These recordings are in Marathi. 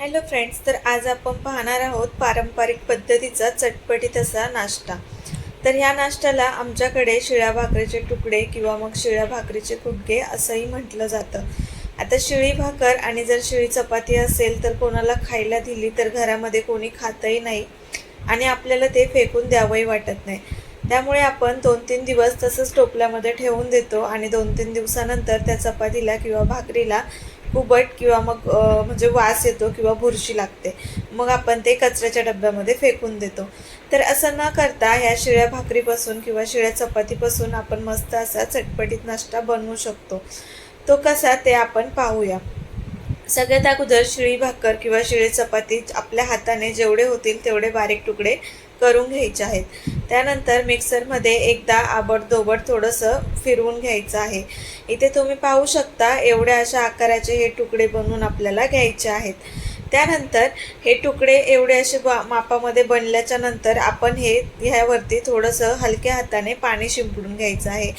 हॅलो फ्रेंड्स तर आज आपण पाहणार आहोत पारंपरिक पद्धतीचा चटपटीत असा नाश्ता. तर ह्या नाश्त्याला आमच्याकडे शिळ्या भाकरीचे तुकडे किंवा मग शिळ्या भाकरीचे कुटके असंही म्हटलं जातं. आता शिळी भाकर आणि जर शिळी चपाती असेल तर कोणाला खायला दिली तर घरामध्ये कोणी खातही नाही आणि आपल्याला ते फेकून द्यावंही वाटत नाही. त्यामुळे आपण दोन तीन दिवस तसंच टोपल्यामध्ये ठेवून देतो आणि दोन तीन दिवसानंतर त्या चपातीला किंवा भाकरीला कुबट किंवा मग म्हणजे वास येतो किंवा बुरशी लागते मग आपण ते कचऱ्याच्या डब्यामध्ये फेकून देतो. तर असं न करता ह्या शिळ्या भाकरीपासून किंवा शिळ्या चपातीपासून आपण मस्त असा चटपटीत नाश्ता बनवू शकतो. तो कसा ते आपण पाहूया. सगळ्यात अगोदर शिळी भाकर किंवा शिळी चपाती आपल्या हाताने जेवढे होतील तेवढे बारीक तुकडे करून घ्यायचे आहेत. त्यानंतर मिक्सरमध्ये एकदा आबडधोबड थोडंसं फिरवून घ्यायचं आहे. इथे तुम्ही पाहू शकता एवढ्या अशा आकाराचे हे तुकडे बनवून आपल्याला घ्यायचे आहेत. त्यानंतर हे तुकडे एवढे असे बा मापामध्ये बनल्याच्या नंतर आपण हे ह्यावरती थोडंसं हलक्या हाताने पाणी शिंपडून घ्यायचं आहे.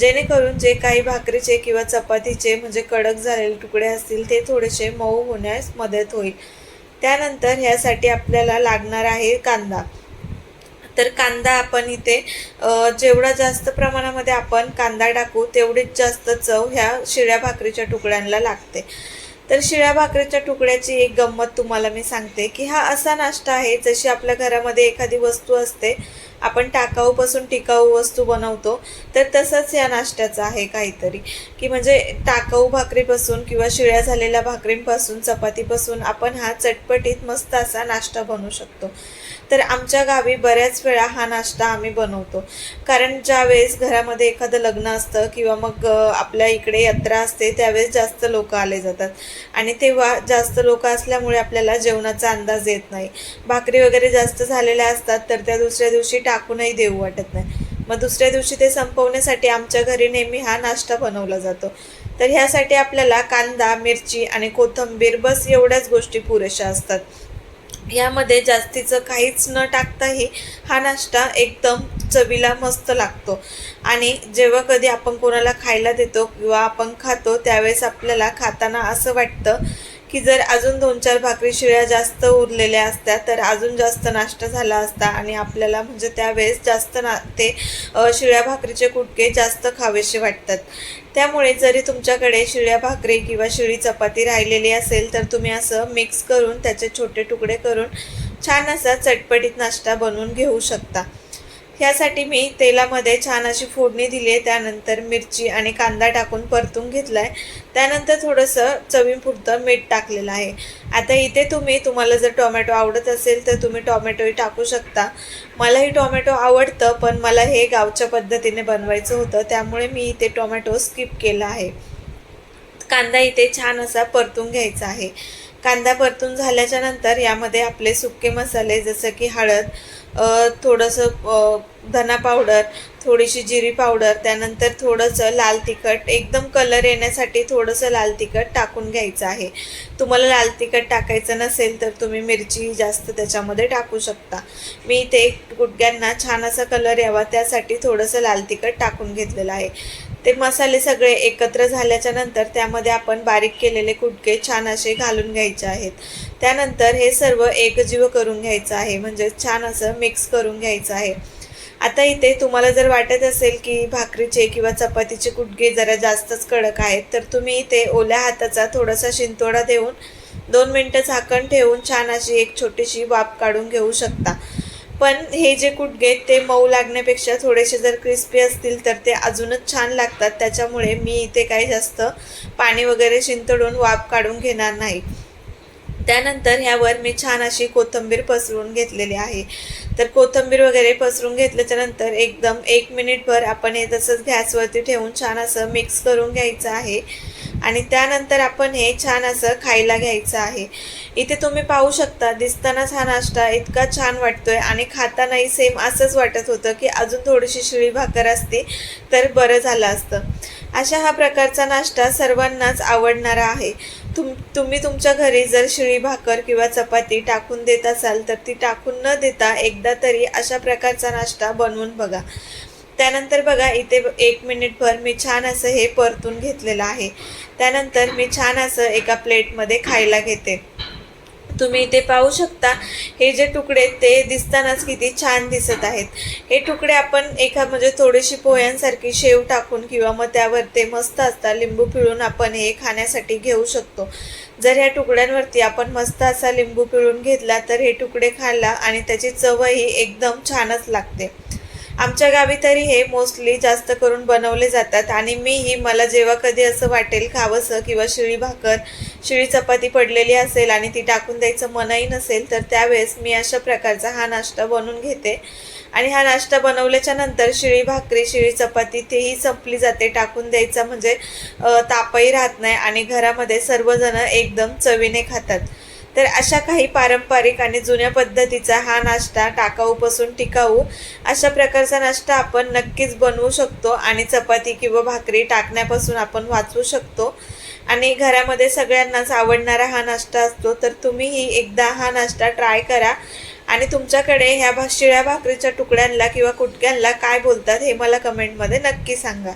जेणेकरून जे काही भाकरीचे किंवा चपातीचे म्हणजे कडक झालेले तुकडे असतील ते थोडेसे मऊ होण्यास मदत होईल. त्यानंतर ह्यासाठी आपल्याला लागणार आहे कांदा. तर कांदा आपण इथे जेवढा जास्त प्रमाणामध्ये आपण कांदा टाकू तेवढीच जास्त चव ह्या शिळ्या भाकरीच्या तुकड्यांना लागते. तर शिळ्या भाकरीच्या तुकड्याची एक गंमत तुम्हाला मी सांगते की हा असा नाश्ता आहे जशी आपल्या घरामध्ये एखादी वस्तू असते आपण टाकाऊपासून टिकाऊ वस्तू बनवतो तर तसंच या नाश्त्याचं आहे काहीतरी. की म्हणजे टाकाऊ भाकरीपासून किंवा शिळ्या झालेल्या भाकरींपासून चपातीपासून आपण हा चटपटीत मस्त असा नाश्ता बनवू शकतो. तर आमच्या गावी बऱ्याच वेळा हा नाश्ता आम्ही बनवतो. कारण ज्यावेळेस घरामध्ये एखादं लग्न असतं किंवा मग आपल्या इकडे यात्रा असते त्यावेळेस जास्त लोक आले जातात. आणि तेव्हा जास्त लोक असल्यामुळे आपल्याला जेवणाचा अंदाज येत नाही. भाकरी वगैरे जास्त झालेल्या असतात तर त्या दुसऱ्या दिवशी टाकूनही देऊ वाटत नाही. मग दुसऱ्या दिवशी ते संपवण्यासाठी आमच्या घरी नेहमी हा नाश्ता बनवला जातो. तर ह्यासाठी आपल्याला कांदा मिरची आणि कोथिंबीर बस एवढ्याच गोष्टी पुरेशा असतात. यामध्ये जास्तीचं काहीच न टाकताही हा नाश्ता एकदम चवीला मस्त लागतो. आणि जेव्हा कधी आपण कोणाला खायला देतो किंवा आपण खातो त्यावेळेस आपल्याला खाताना असं वाटतं की जर अजून दोन चार भाकरी शिळ्या जास्त उरलेल्या असत्या तर अजून जास्त नाश्ता झाला असता आणि आपल्याला म्हणजे त्यावेळेस जास्त ना ते शिळ्या भाकरीचे कुटके जास्त खावेसे वाटतात. त्यामुळे जरी तुमच्याकडे शिळ्या भाकरी किंवा शिळी चपाती राहिलेली असेल तर तुम्ही असं मिक्स करून त्याचे छोटे तुकडे करून छान असा चटपटीत नाश्ता बनवून घेऊ शकता. ह्यासाठी मी तेलामध्ये छान अशी फोडणी दिली आहे त्यानंतर मिरची आणि कांदा टाकून परतून घेतला आहे त्यानंतर थोडंसं चवीपुरतं मीठ टाकलेलं आहे. आता इथे तुम्ही तुम्हाला जर टोमॅटो आवडत असेल तर तुम्ही टोमॅटोही टाकू शकता. मलाही टोमॅटो आवडतं पण मला हे गावच्या पद्धतीने बनवायचं होतं. त्यामुळे मी इथे टोमॅटो स्किप केला आहे. कांदा इथे छान असा परतून घ्यायचा आहे. कांदा परतून झाल्याच्यानंतर यामध्ये आपले सुके मसाले जसं की हळद थोडंसं धना पावडर थोडीशी जिरी पावडर त्यानंतर थोडंसं लाल तिखट एकदम कलर येण्यासाठी थोडंसं लाल तिखट टाकून घ्यायचं आहे. तुम्हाला लाल तिखट टाकायचं नसेल तर तुम्ही मिरची जास्त त्याच्यामध्ये टाकू शकता. मी इथे गुटग्यांना छान असा कलर यावा त्यासाठी थोडंसं लाल तिखट टाकून घेतलेलं आहे. ते मसाले सगळे एकत्र झाल्याच्यानंतर त्यामध्ये आपण बारीक केलेले कुटके छान असे घालून घ्यायचे आहेत. त्यानंतर हे सर्व एकजीव करून घ्यायचं आहे. म्हणजे छान असं मिक्स करून घ्यायचं आहे. आता इथे तुम्हाला जर वाटत असेल की भाकरीचे किंवा चपातीचे कुटके जरा जास्तच कडक आहेत तर तुम्ही इथे ओल्या हाताचा थोडासा शिंतोडा देऊन दोन मिनटं झाकण ठेवून छान अशी एक छोटीशी वाफ काढून घेऊ शकता. पण हे जे कुटगे ते मऊ लागण्यापेक्षा थोडेसे जर क्रिस्पी असतील तर ते अजूनच छान लागतात. त्याच्यामुळे मी इथे काही जास्त पाणी वगैरे शिंतडून वाफ काढून घेणार नाही. त्यानंतर ह्यावर मी छान अशी कोथिंबीर पसरून घेतलेली आहे. तर कोथिंबीर वगैरे पसरून घेतल्याच्यानंतर एकदम एक मिनिटभर आपण हे तसंच गॅसवरती ठेवून छान असं मिक्स करून घ्यायचं आहे. आणि त्यानंतर आपण हे छान असं खायला घ्यायचं आहे. इथे तुम्ही पाहू शकता दिसतानाच हा नाश्ता इतका छान वाटतोय आणि खातानाही सेम असंच वाटत होतं की अजून थोडीशी शिळी भाकर असती तर बरं झालं असतं. अशा हा प्रकारचा नाश्ता सर्वांनाच आवडणारा आहे. तुम तुम्ही तुमच्या घरी जर शिळी भाकर किंवा चपाती टाकून देत असाल तर ती टाकून न देता एकदा तरी अशा प्रकारचा नाश्ता बनवून बघा. त्यानंतर बघा इथे एक मिनिटभर मी छान असं हे परतून घेतलेलं आहे. त्यानंतर मी छान असं एका प्लेटमध्ये खायला घेते. तुम्ही इथे पाहू शकता. हे जे तुकडे ते दिसतानाच किती छान दिसत आहेत. हे तुकडे आपण एका म्हणजे थोडीशी पोह्यांसारखी शेव टाकून किंवा मग त्यावर ते मस्त असतात लिंबू पिळून आपण हे खाण्यासाठी घेऊ शकतो. जर ह्या तुकड्यांवरती आपण मस्त असा लिंबू पिळून घेतला तर हे तुकडे खाल्ला आणि त्याची चवही एकदम छानच लागते. आमच्या गावी तरी हे मोस्टली जास्त करून बनवले जातात. आणि मीही मला जेव्हा कधी असं वाटेल खावंसं किंवा शिळी भाकर शिळी चपाती पडलेली असेल आणि ती टाकून द्यायचं मनही नसेल तर त्यावेळेस मी अशा प्रकारचा हा नाश्ता बनवून घेते. आणि हा नाश्ता बनवल्याच्या नंतर शिळी भाकरी शिळी चपाती तेही संपली जाते. टाकून द्यायचा म्हणजे तापही राहत नाही आणि घरामध्ये सर्वजण एकदम चवीने खातात. तर अशा काही पारंपरिक आणि जुन्या पद्धतीचा हा नाश्ता टाकाऊपासून टिकाऊ अशा प्रकारचा नाश्ता आपण नक्कीच बनवू शकतो आणि चपाती किंवा भाकरी टाकण्यापासून आपण वाचवू शकतो. आणि घरामध्ये सगळ्यांनाच आवडणारा हा नाश्ता असतो तर तुम्हीही एकदा हा नाश्ता ट्राय करा. आणि तुमच्याकडे ह्या भा शिळ्या भाकरीच्या तुकड्यांना किंवा कुटक्यांना काय बोलतात हे मला कमेंटमध्ये नक्की सांगा.